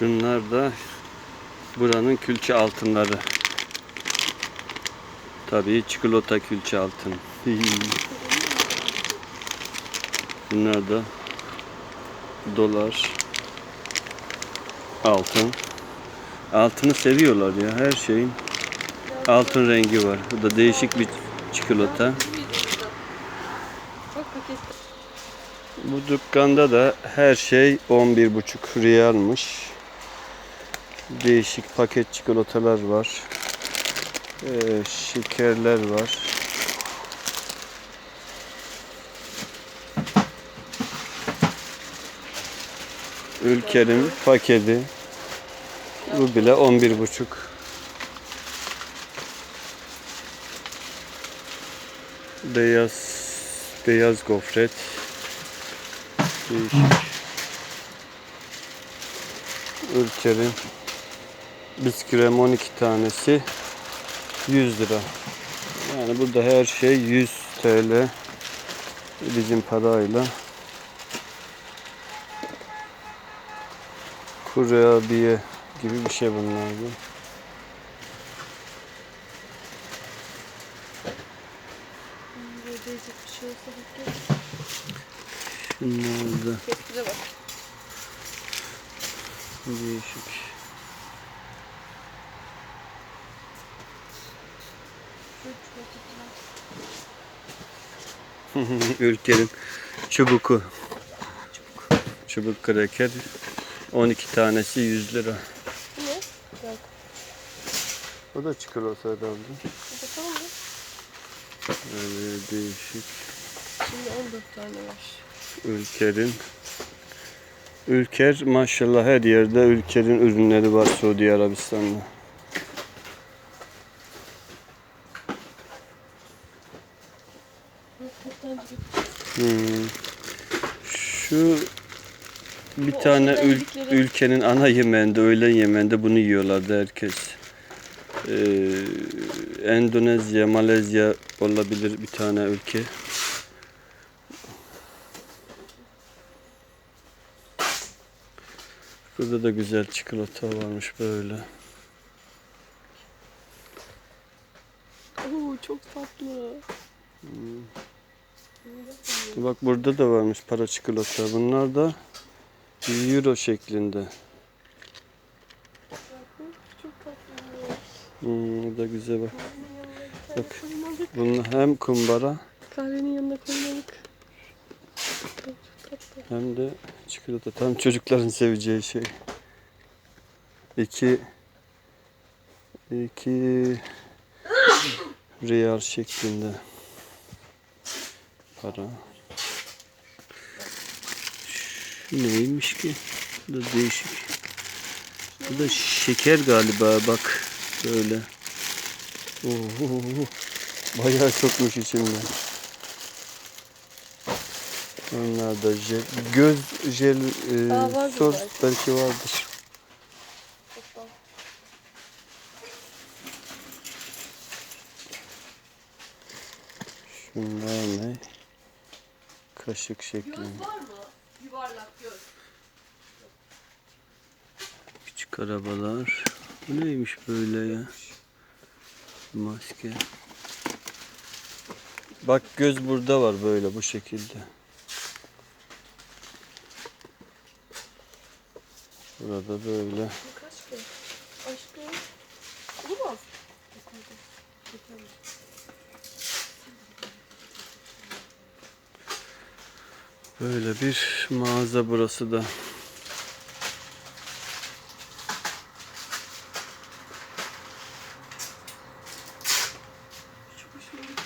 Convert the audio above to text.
Şunlar da buranın külçe altınları. Tabii çikolata külçe altın. Bunlar da dolar, altın. Altını seviyorlar ya her şeyin. Altın rengi var. Bu da değişik bir çikolata. Bu dükkanda da her şey 11,5 riyalmış. Değişik paket çikolatalar var. Ee, şekerler var. Ülkenin paketi. Bu bile 11,5. Beyaz beyaz gofret. Değişik. Ülkenin bisküvim 12 tanesi 100 lira. Yani burada her şey 100 TL bizim parayla. Kurabiye gibi bir şey bunlar bakıyor. Şunlar da değişik. Ülkenin çubuku. Çubuk kraker 12 tanesi 100 lira. Bu ne? Bak. O da çikolata herhalde. Bakalım mı? Öyle değişik. Şimdi 14 tane var. Ülker'in Ülker maşallah her yerde Ülker'in ürünleri var Suudi Arabistan'da. Hmm. Şu bir Bu tane ül- yedikleri- ülkenin ana yemeğinde, öğlen yemeğinde bunu yiyorlardı herkes. Ee, Endonezya, Malezya olabilir bir tane ülke. Burada da güzel çikolata varmış böyle. Oo çok tatlı. Bak burada da varmış para çikolata. Bunlar da euro şeklinde. Hmm, bu da güzel bak. Bak. Bunun hem kumbara Kahvenin yanına koymalık. Hem de çikolata. Tam çocukların seveceği şey. İki iki riyal şeklinde para. Şu neymiş ki? Bu da değişik. Bu da şeker galiba bak böyle. Oo, bayağı çokmuş içinde. Onlar da jel, göz jel e, sos belki. vardır. Şunlar ne? Kaşık şeklinde. var mı? Yuvarlak göz. Küçük arabalar. Bu neymiş böyle ya? Maske. Bak göz burada var böyle bu şekilde. Burada böyle. Kaç ki? Aşkım. Olmaz. Böyle bir mağaza burası da.